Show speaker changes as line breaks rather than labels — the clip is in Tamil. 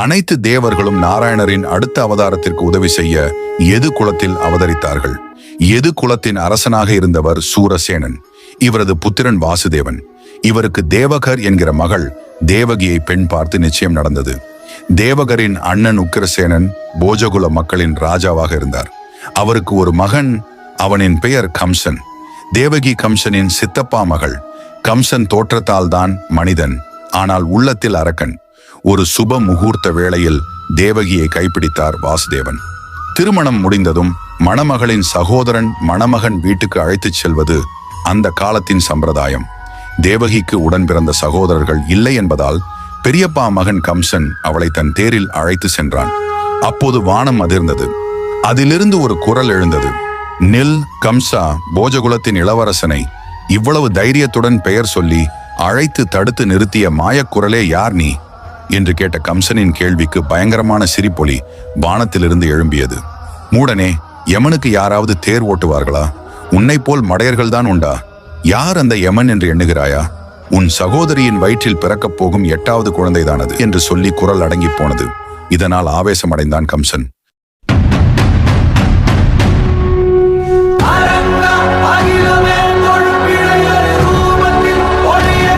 அனைத்து தேவர்களும் நாராயணரின் அடுத்த அவதாரத்திற்கு உதவி செய்ய எது குலத்தில் அவதரித்தார்கள்? எது குலத்தின் அரசனாக இருந்தவர் சூரசேனன்? இவரது புத்திரன் வாசுதேவன். இவருக்கு தேவகர் என்கிற மகள் தேவகியை பெண் பார்த்து நிச்சயம் நடந்தது. தேவகரின் அண்ணன் உக்கிரசேனன் போஜகுல மக்களின் ராஜாவாக இருந்தார். அவருக்கு ஒரு மகன் அவனின் பெயர் கம்சன். தேவகி கம்சனின் சித்தப்பா மகள். கம்சன் தோற்றத்தால் தான் மனிதன் ஆனால் உள்ளத்தில் அரக்கன். ஒரு சுப முகூர்த்த வேளையில் தேவகியை கைப்பிடித்தார் வாசுதேவன். திருமணம் முடிந்ததும் மணமகளின் சகோதரன் மணமகன் வீட்டுக்கு அழைத்துச் செல்வது அந்த காலத்தின் சம்பிரதாயம். தேவகிக்கு உடன் பிறந்த சகோதரர்கள் இல்லை என்பதால் பெரியப்பா மகன் கம்சன் அவளை தன் தேரில் அழைத்து சென்றான். அப்போது வானம் அதிர்ந்தது. அதிலிருந்து ஒரு குரல் எழுந்தது. நில் கம்சா போஜகுலத்தின் இளவரசனை இவ்வளவு தைரியத்துடன் பெயர் சொல்லி அழைத்து தடுத்து நிறுத்திய மாயக்குரலே யார் நீ? என்று கேட்ட கம்சனின் கேள்விக்கு பயங்கரமான சிரிப்பொலி வானத்திலிருந்து எழும்பியது. மூடனே யமனுக்கு யாராவது தேர் ஓட்டுவார்களா? உன்னை போல் மடையர்கள்தான் உண்டா? யார் அந்த யமன் என்று எண்ணுகிறாயா? உன் சகோதரியின் வயிற்றில் பிறக்கப் போகும் எட்டாவது குழந்தைதானது? என்று சொல்லி குரல் அடங்கிப் போனது. இதனால் ஆவேசமடைந்தான் கம்சன்.